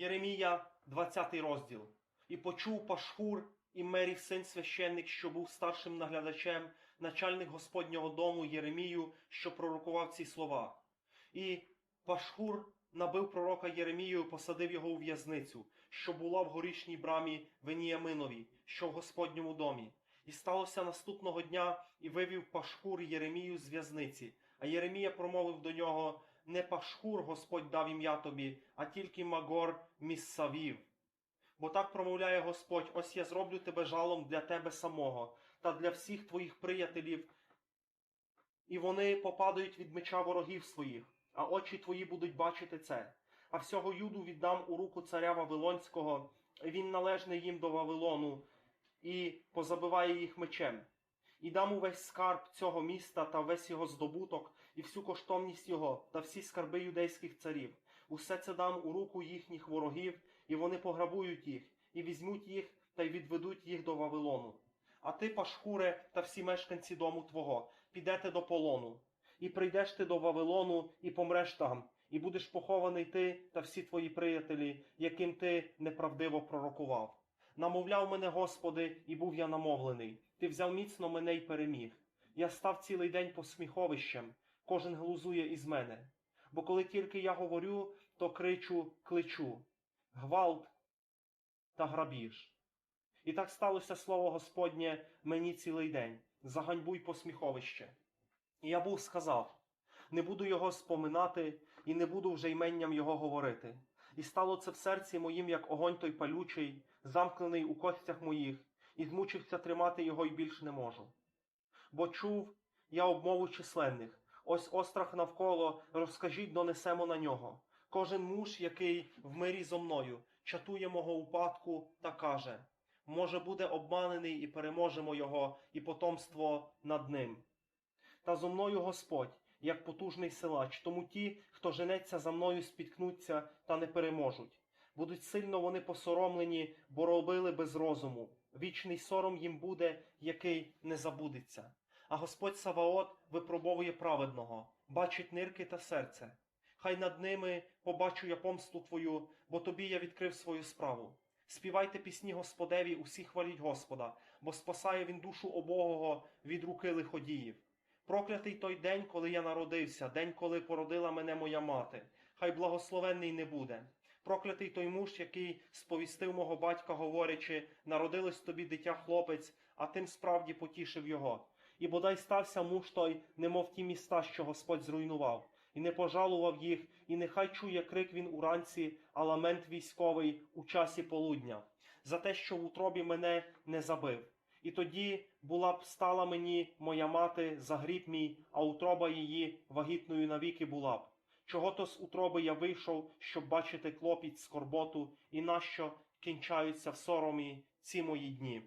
Єремія, 20 розділ. І почув Пашхур і Мерів син священник, що був старшим наглядачем, начальник Господнього дому Єремію, що пророкував ці слова. І Пашхур набив пророка Єремію, і посадив його у в'язницю, що була в горішній брамі Веніяминові, що в Господньому домі. І сталося наступного дня, і вивів Пашхур Єремію з в'язниці. А Єремія промовив до нього: Не Пашхур Господь дав ім'я тобі, а тільки Магор Міссавів. Бо так промовляє Господь: ось я зроблю тебе жалом для тебе самого та для всіх твоїх приятелів, і вони попадають від меча ворогів своїх, а очі твої будуть бачити це. А всього юду віддам у руку царя Вавилонського, він належний їм до Вавилону, і позабиває їх мечем. І дам увесь скарб цього міста та весь його здобуток, і всю коштовність його, та всі скарби юдейських царів. Усе це дам у руку їхніх ворогів, і вони пограбують їх, і візьмуть їх та й відведуть їх до Вавилону. А ти, Пашхуре, та всі мешканці дому твого, підете до полону, і прийдеш ти до Вавилону, і помреш там, і будеш похований ти та всі твої приятелі, яким ти неправдиво пророкував. Намовляв мене, Господи, і був я намовлений. Ти взяв міцно мене й переміг. Я став цілий день посміховищем, кожен глузує із мене. Бо коли тільки я говорю, то кричу, кличу, гвалт та грабіж. І так сталося слово Господнє мені цілий день. Заганьбуй посміховище. І я був сказав: не буду його споминати, і не буду вже йменням його говорити. І стало це в серці моїм, як огонь той палючий, замкнений у костях моїх, і змучився тримати його й більш не можу. Бо чув я обмову численних, ось острах навколо, розкажіть, донесемо на нього. Кожен муж, який в мирі зо мною, чатує мого упадку та каже: може, буде обманений і переможемо його, і потомство над ним. Та зо мною Господь, як потужний силач, тому ті, хто женеться за мною, спіткнуться та не переможуть. Будуть сильно вони посоромлені, бо робили без розуму. Вічний сором їм буде, який не забудеться. А Господь Саваот випробовує праведного, бачить нирки та серце. Хай над ними побачу я помсту твою, бо тобі я відкрив свою справу. Співайте пісні Господеві, усі хваліть Господа, бо спасає він душу обогого від руки лиходіїв. Проклятий той день, коли я народився, день, коли породила мене моя мати. Хай благословенний не буде. Проклятий той муж, який сповістив мого батька, говорячи, народилось тобі дитя хлопець, а тим справді потішив його. І бодай стався муж той, немов ті міста, що Господь зруйнував, і не пожалував їх, і нехай чує крик він уранці, а ламент військовий у часі полудня, за те, що в утробі мене не забив. І тоді була б стала мені моя мати за гріб мій, а утроба її вагітною навіки була б. Чого то з утроби я вийшов, щоб бачити клопіт, скорботу, і нащо кінчаються в соромі ці мої дні.